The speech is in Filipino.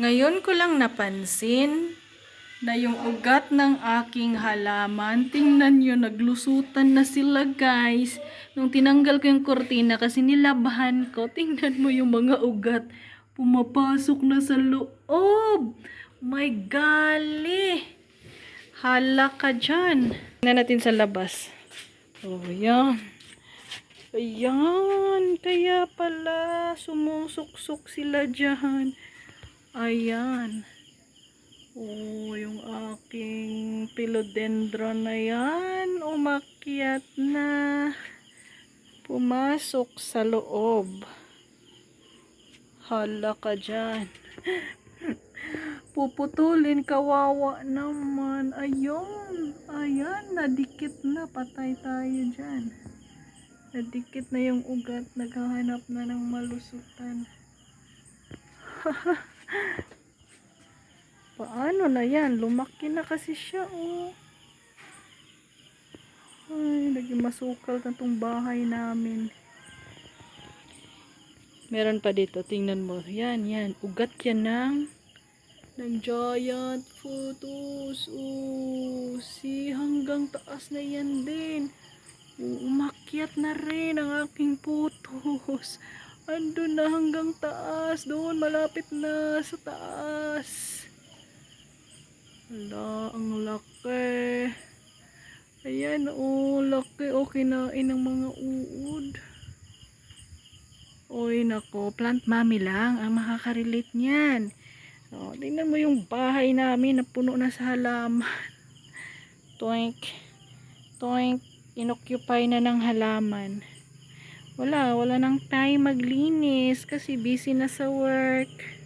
Ngayon ko lang napansin na yung ugat ng aking halaman, tingnan nyo, naglusutan na sila guys. Nung tinanggal ko yung kortina kasi nilabahan ko, tingnan mo yung mga ugat. Pumapasok na sa loob. My golly. Hala ka dyan. Tingnan natin sa labas. Oh, yan. Ayan. Kaya pala, sumusuksok sila dyan. Ayan. Oh, yung aking philodendron na yan, umakyat na. Pumasok sa loob. Hala ka dyan. Puputulin, kawawa naman. Ayun, ayan, nadikit na. Patay tayo dyan. Nadikit na yung ugat. Naghahanap na ng malusutan. Paano na yan? Lumaki na kasi siya, oh. Ay, naging masukal na tong bahay namin. Meron pa dito, tingnan mo. Yan, yan. Ugat yan ng, ng giant photos. Oh, si hanggang taas na yan din. Oh, umakyat na rin ang aking putos. Andun na hanggang taas. Doon, malapit na sa taas. Ala, ang laki. Ayan, oh, laki. O, kinain ng mga uod. Oy, nako, plant mommy lang ang makaka-relate niyan. Oh, tingnan mo yung bahay namin na puno na sa halaman. Toink. Toink. Inoccupy na ng halaman. Wala, wala nang time maglinis kasi busy na sa work.